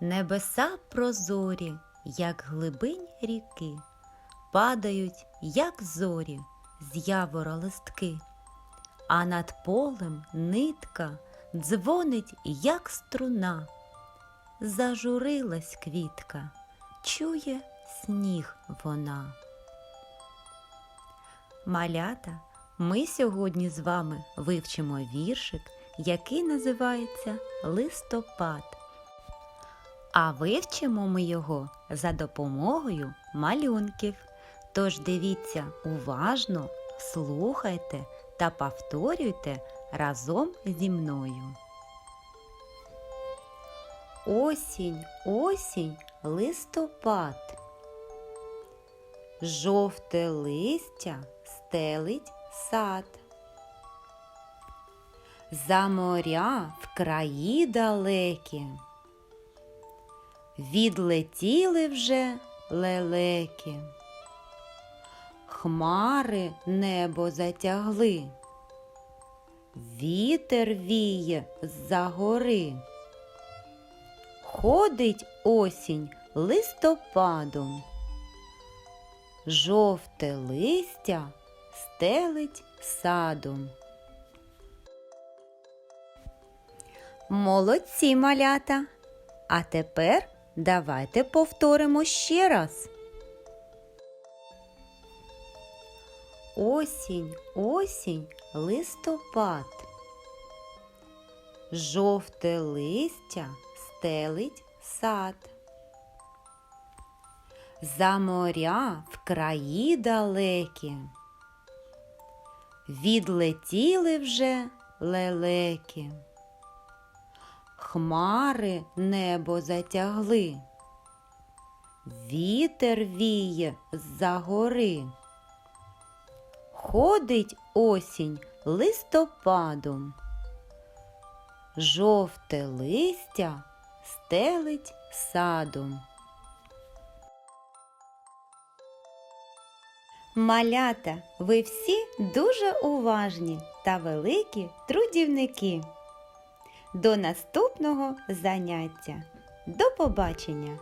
Небеса прозорі, як глибинь ріки, падають, як зорі, з явора листки, а над полем нитка дзвонить, як струна. Зажурилась квітка, чує сніг вона. Малята, ми сьогодні з вами вивчимо віршик, який називається Листопад. А вивчимо ми його за допомогою малюнків. Тож дивіться уважно, слухайте та повторюйте разом зі мною. Осінь, осінь, листопад. Жовте листя стелить сад. За моря в краї далекі. Відлетіли вже лелеки. Хмари небо затягли. Вітер віє з-за гори. Ходить осінь листопадом. Жовте листя стелить садом. Молодці малята. А тепер давайте повторимо ще раз. Осінь, осінь, листопад. Жовте листя стелить сад. За моря в краї далекі. Відлетіли вже лелеки. Хмари небо затягли. Вітер віє з-за гори. Ходить осінь листопадом. Жовте листя стелить садом. Малята, ви всі дуже уважні та великі трудівники. До наступного заняття. До побачення!